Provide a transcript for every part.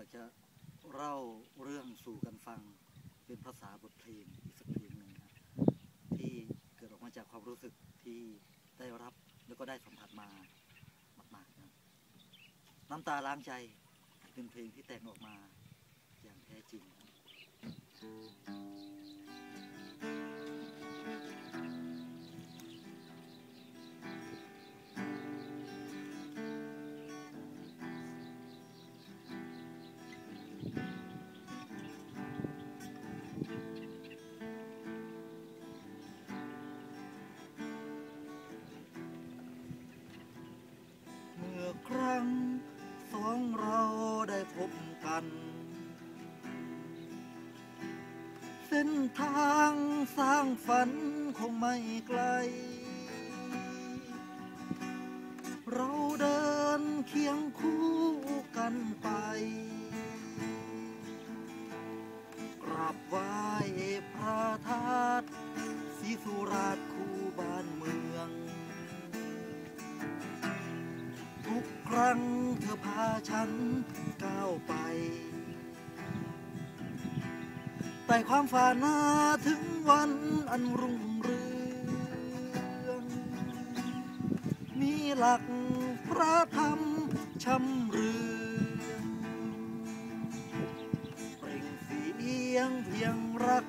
ากจะเล่าเรื่องสู่กันฟังเป็นภาษาบทเพลงอีกสักเพลงหนึ่งที่เกิดออกมาจากความรู้สึกที่ได้รับแล้วก็ได้สัมผัสมามากๆนะน้ำตาล้างใจเป็นเพลงที่แต่งออกมาอย่างแท้จริง เส้นทางสร้างฝันคงไม่ไกล เราเดินเคียงคู่กันไป กราบไหว้พระธาตุศรีสุราษฎร์คู่บ้านเมือง ทุกครั้งเธอพาฉันก้าวไป แต่ความฝันนาถึงวันอันรุ่งเรืองมีหลักพระธรรมชำเรืองเปล่งเสียงเพียงรัก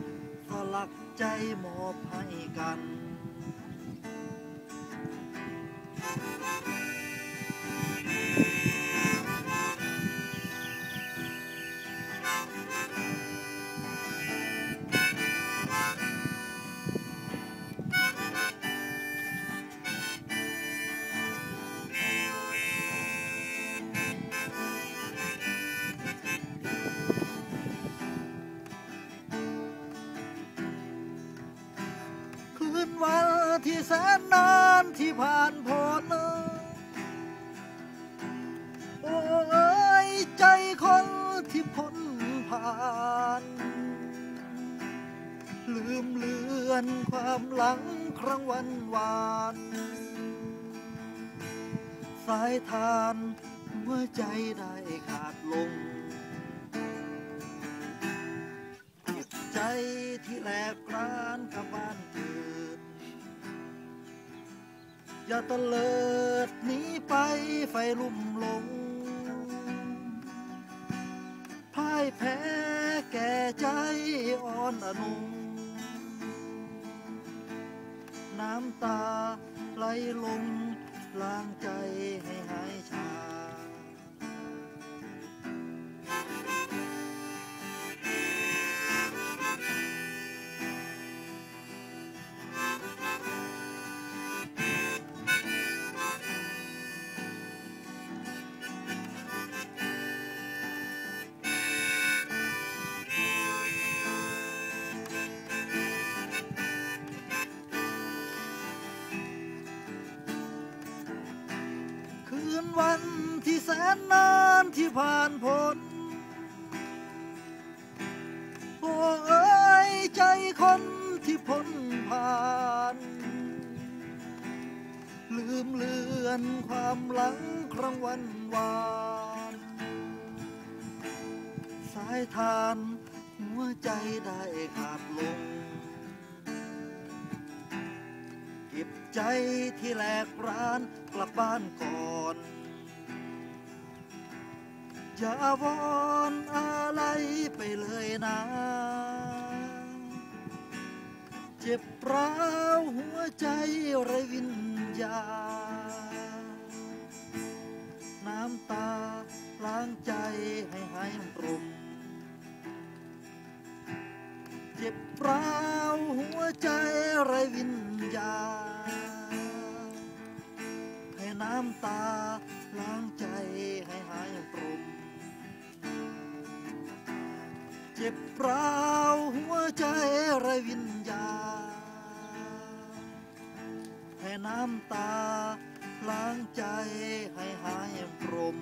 สลักใจมอบให้กัน ที่แสนนานที่ผ่านพ้นโอ้ยใจคนที่พ้นผ่าน ลืมเลือนความหลังครั้งวันวานสายทานหัวใจได้ขาดลงเก็บใจที่แหลกร้านกับบ้านเกิ อย่าตะเลิดหนีไปไฟลุ่มหลงพ่ายแพ้แก่ใจอ่อนอนุน้ำตาไหลลงล้างใจให้หายช วันที่แสนนานที่ผ่านพ้นโอ้เอ้ยใจคนที่พ้นผ่าน ลืมเลือนความหลังครั้งวันวานสายทานหัวใจได้ขาดลงเก็บใจที่แหลกร้านกลับบ้านก่อน อย่าวอนอะไรไปเลยนะ เจ็บร้าวหัวใจไรวิญญา น้ำตาล้างใจให้หายรมเจ็บร้าวหัวใจไรวิญญา ให้น้ำตา เจ็บเปล่าหัวใจไรวิญญาณให้น้ำตาล้างใจให้หายตรม